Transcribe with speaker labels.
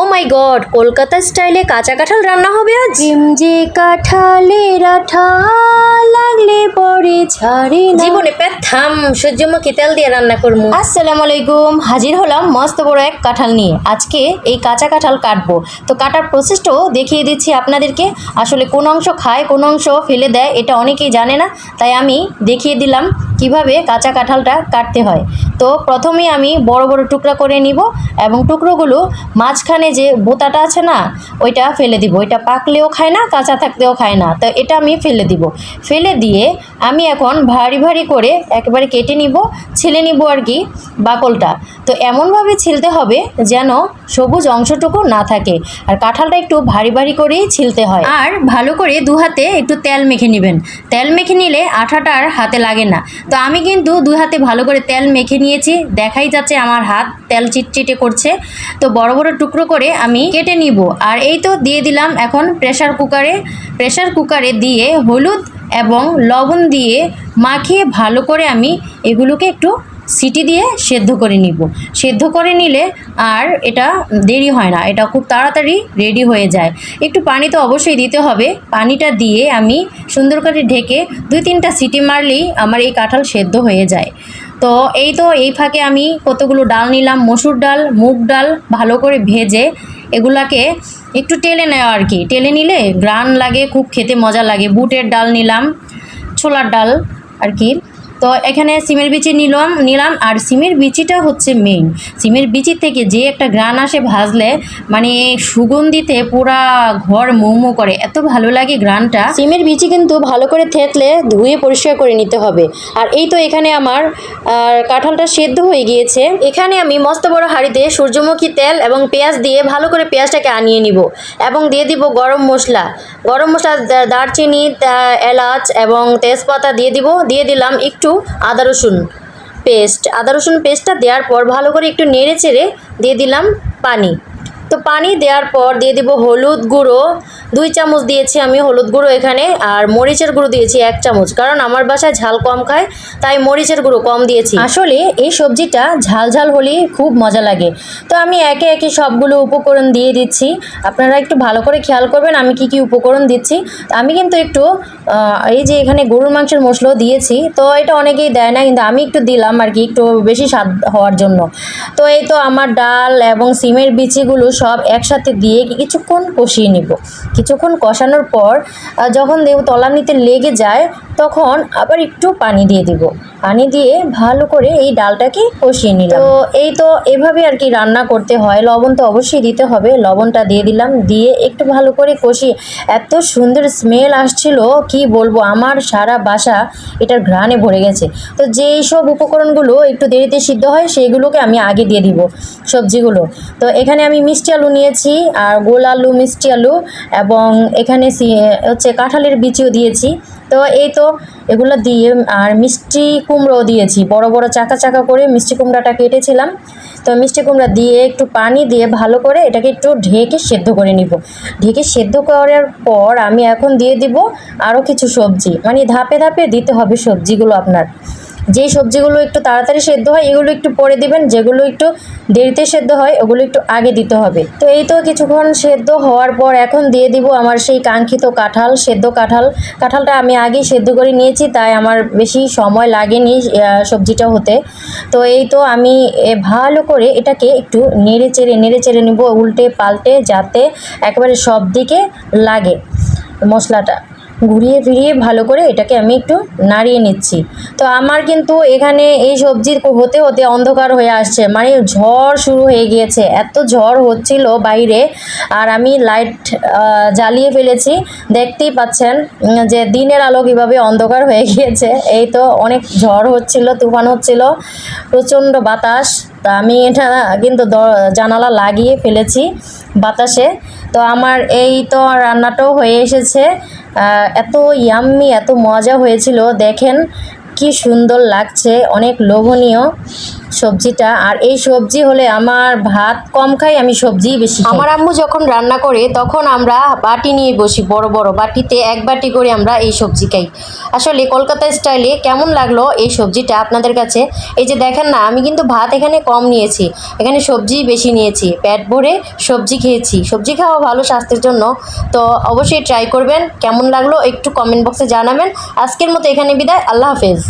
Speaker 1: ও মাই god Kolkata স্টাইলে কাঁচা কাঁঠাল রান্না হবে আজ?
Speaker 2: জিম যে কাঁঠালের আঠা লাগলে পরে ছাড়ে না।
Speaker 1: জীবনে প্যাথাম সূর্যমুখী তেল দিয়ে রান্না করব।
Speaker 2: আসসালামু আলাইকুম হাজির হলাম মস্ত বড় এক কাঁঠাল নিয়ে। আজকে এই কাঁচা কাঁঠাল কাটবো। তো কাটার প্রসেসটাও দেখিয়ে দিচ্ছি আপনাদেরকে। আসলে কোন অংশ খায় কোন অংশ ফেলে দেয় এটা অনেকেই জানে না। তাই আমি দেখিয়ে দিলাম কীভাবে কাঁচা কাঁঠালটা কাটতে হয়। তো প্রথমেই আমি বড় বড় টুকরা করে নিব এবং টুকরোগুলো মাঝখানে যে বোতাটা আছে না, ওইটা ফেলে দিব। ওইটা পাকলেও খায় না, কাঁচা থাকতেও খায় না। তো এটা আমি ফেলে দিব। ফেলে দিয়ে আমি এখন ভারী ভারী করে একেবারে কেটে নিব, ছিলে নিব আর কি বাকলটা। তো এমনভাবে ছিলতে হবে যেন সবুজ অংশটুকু না থাকে। আর কাঁঠালটা একটু ভারী ভারী করেই ছিলতে হয়। আর ভালো করে দু হাতে একটু তেল মেখে নেবেন। তেল মেখে নিলে আঠাটা আর হাতে লাগে না। তো আমি কিন্তু দু হাতে ভালো করে তেল মেখে নিয়েছি, দেখাই যাচ্ছে আমার হাত, তেল চিটচিটে করছে। তো বড় বড় টুকরো করে আমি কেটে নিব। আর এই তো দিয়ে দিলাম এখন প্রেশার কুকারে প্রেশার কুকারে দিয়ে হলুদ এবং লবণ দিয়ে মাখিয়ে ভালো করে আমি এগুলোকে একটু সিটি দিয়ে সেদ্ধ করে নিব। সেদ্ধ করে নিলে আর এটা দেরি হয় না, এটা খুব তাড়াতাড়ি রেডি হয়ে যায়। একটু পানি তো অবশ্যই দিতে হবে। পানিটা দিয়ে আমি সুন্দর করে ঢেকে দুই তিনটা সিটি মারলেই আমার এই কাঁঠাল সেদ্ধ হয়ে যায়। তো এই তো এই ফাঁকে আমি কতগুলো ডাল নিলাম, মসুর ডাল, মুগ ডাল ভালো করে ভেজে এগুলাকে একটু টেলে নেওয়া আর কি। টেলে নিলে গ্রান লাগে, খুব খেতে মজা লাগে। বুটের ডাল নিলাম, ছোলার ডাল আর কি। তো এখানে সিমের বিচি নিলাম নিলাম আর সিমের বিচিটা হচ্ছে মেইন সিমের বিচির থেকে যে একটা গ্রান আসে ভাজলে মানে সুগন্ধিতে পুরা ঘর মৌমো করে, এত ভালো লাগে গ্রানটা সিমের বিচি কিন্তু ভালো করে থেতলে ধুয়ে পরিষ্কার করে নিতে হবে। আর এই তো এখানে আমার কাঁঠালটা সেদ্ধ হয়ে গিয়েছে।
Speaker 1: এখানে আমি মস্ত বড় হাঁড়িতে সূর্যমুখী তেল এবং পেঁয়াজ দিয়ে ভালো করে পেঁয়াজটাকে আনিয়ে নিব এবং দিয়ে দিব গরম মশলা। গরম মশলা দারচিনি এলাচ এবং তেজপাতা দিয়ে দিব। দিয়ে দিলাম একটু আদা রসুন পেস্ট আদা রসুন পেস্টটা দেওয়ার পর ভালো করে একটু নেড়ে চেড়ে দিয়ে দিলাম পানি। তো পানি দেওয়ার পর দিয়ে দিব হলুদ গুঁড়ো। দুই চামচ দিয়েছি আমি হলুদ গুঁড়ো এখানে, আর মরিচের গুঁড়ো দিয়েছি এক চামচ। কারণ আমার বাসায় ঝাল কম খায়, তাই মরিচের গুঁড়ো কম দিয়েছি।
Speaker 2: আসলে এই সবজিটা ঝাল ঝাল হলেই খুব মজা লাগে। তো আমি একে একে সবগুলো উপকরণ দিয়ে দিচ্ছি। আপনারা একটু ভালো করে খেয়াল করবেন আমি কি কি উপকরণ দিচ্ছি। আমি কিন্তু একটু এই যে এখানে গরুর মাংসের মশলাও দিয়েছি, তো এটা অনেকেই দেয় না, কিন্তু আমি একটু দিলাম আর কি, একটু বেশি স্বাদ হওয়ার জন্য। তো এই তো আমার ডাল এবং সিমের বিচিগুলো সব একসাথে দিয়ে কিছুক্ষণ কষিয়ে নিব। কিছুক্ষণ কষানোর পর যখন দেব তলানিতে লেগে যায়, তখন আবার একটু পানি দিয়ে দিব। পানি দিয়ে ভালো করে এই ডালটাকে কষিয়ে নিলাম। তো এই তো এভাবে আর কি রান্না করতে হয়। লবণ তো অবশ্যই দিতে হবে। লবণটা দিয়ে দিলাম। দিয়ে একটু ভালো করে কষিয়ে এত সুন্দর স্মেল আসছিল, কি বলব? আমার সারা বাসা এটার ঘ্রাণে ভরে গেছে। তো যেই সব উপকরণগুলো একটু দেরিতে সিদ্ধ হয়, সেইগুলোকে আমি আগে দিয়ে দিব সবজিগুলো। তো এখানে আমি মিষ্টি আলু নিয়েছি, আর গোল আলু, মিষ্টি আলু, এবং এখানে সি- হচ্ছে কাঁঠালের বিচিও দিয়েছি। তো এই তো এগুলো দিয়ে আর মিষ্টি কুমড়ো দিয়েছি। বড় বড় চাকা চাকা করে মিষ্টি কুমড়াটা কেটেছিলাম। তো মিষ্টি কুমড়া দিয়ে একটু পানি দিয়ে ভালো করে এটাকে একটু ঢেকে সেদ্ধ করে নিব। ঢেকে সেদ্ধ করার পর আমি এখন দিয়ে দিব আরও কিছু সবজি। মানে ধাপে ধাপে দিতে হবে সবজিগুলো আপনার। যেই সবজিগুলো একটু তাড়াতাড়ি সেদ্ধ হয়, এগুলো একটু পরে দিবেন, যেগুলো একটু দেরিতে সেদ্ধ হয়, ওগুলো একটু আগে দিতে হবে। তো এই তো কিছুক্ষণ সেদ্ধ হওয়ার পর এখন দিয়ে দিব আমার সেই কাঙ্ক্ষিত কাঁঠাল, সেদ্ধ কাঁঠাল। কাঁঠালটা আমি আগেই সেদ্ধ করে নিয়েছি, তাই আমার বেশি সময় লাগেনি সবজিটা হতে। তো এই তো আমি ভালো করে এটাকে একটু নেড়ে চেড়ে নেড়ে চেড়ে নেব উল্টে পাল্টে, যাতে একেবারে সব দিকে লাগে মশলাটা। ঘুরিয়ে ফিরিয়ে ভালো করে এটাকে আমি একটু নাড়িয়ে নিচ্ছি। তো আমার কিন্তু এখানে এই সবজি হতে হতে অন্ধকার হয়ে আসছে। মানে ঝড় শুরু হয়ে গিয়েছে। এত ঝড় হচ্ছিল বাইরে। আর আমি লাইট জ্বালিয়ে ফেলেছি। দেখতেই পাচ্ছেন যে দিনের আলো কীভাবে অন্ধকার হয়ে গিয়েছে। এই তো অনেক ঝড় হচ্ছিল, তুফান হচ্ছিল, প্রচণ্ড বাতাস। তা আমি এটা কিন্তু জানালা লাগিয়ে ফেলেছি বাতাসে। তো আমার এই তো রান্নাটাও হয়ে এসেছে। এত ইয়াম্মি এত মজা হয়েছিল। দেখেন কি সুন্দর লাগছে অনেক লোভনীয়।
Speaker 3: সবজিটা। আর এই সবজি হলে আমার ভাত কম খাই, আমি সবজিই বেশি
Speaker 2: আমার আম্মু যখন রান্না করে, তখন আমরা বাটি নিয়ে বসি, বড় বড় বাটিতে এক বাটি করে আমরা এই সবজি খাই। আসলে কলকাতা স্টাইলে কেমন লাগল এই সবজিটা আপনাদের কাছে? এই যে দেখেন না, আমি কিন্তু ভাত এখানে কম নিয়েছি। এখানে সবজি বেশি নিয়েছি। পেট ভরে সবজি খেয়েছি। সবজি খাওয়া ভালো স্বাস্থ্যের জন্য। তো অবশ্যই ট্রাই করবেন। কেমন লাগল একটু কমেন্ট বক্সে জানাবেন। আজকের মতো এখানে বিদায়। আল্লাহ হাফেজ।